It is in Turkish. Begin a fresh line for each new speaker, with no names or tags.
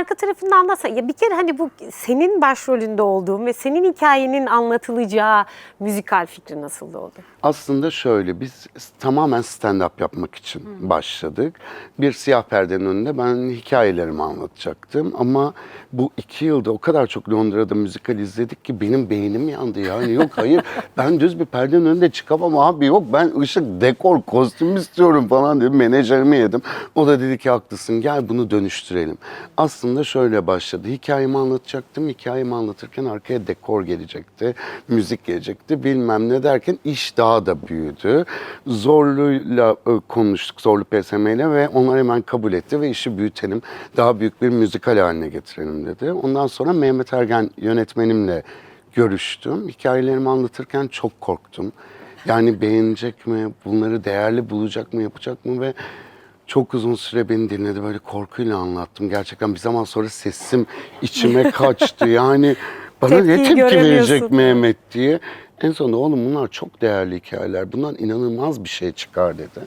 arka tarafını anlatsana. Ya bir kere hani bu senin başrolünde olduğun ve senin hikayenin anlatılacağı müzikal fikri nasıl oldu?
Aslında şöyle biz tamamen stand-up yapmak için başladık. Bir siyah perdenin önünde ben hikayelerimi anlatacaktım ama bu iki yılda o kadar çok Londra'da müzikal izledik ki benim beynim yandı yani yok hayır ben düz bir perdenin önünde çıkamam abi yok ben ışık dekor kostüm istiyorum falan dedim menajerimi yedim. O da dedi ki haklısın gel bunu dönüştürelim. Aslında şöyle başladı hikayemi anlatacaktım hikayemi anlatırken arkaya dekor gelecekti müzik gelecekti bilmem ne derken iş daha da büyüdü. Zorlu'yla e, konuştuk Zorlu PSM ile ve onlar hemen kabul etti ve işi büyütelim daha büyük bir müzikal haline getirelim dedi. Ondan sonra Mehmet Ergen yönetmenimle görüştüm. Hikayelerimi anlatırken çok korktum. Yani beğenecek mi, bunları değerli bulacak mı, yapacak mı ve çok uzun süre beni dinledi. Böyle korkuyla anlattım. Gerçekten bir zaman sonra sesim içime kaçtı. Yani bana ne tepki verecek Mehmet diye. En sonunda oğlum bunlar çok değerli hikayeler. Bundan inanılmaz bir şey çıkar dedi.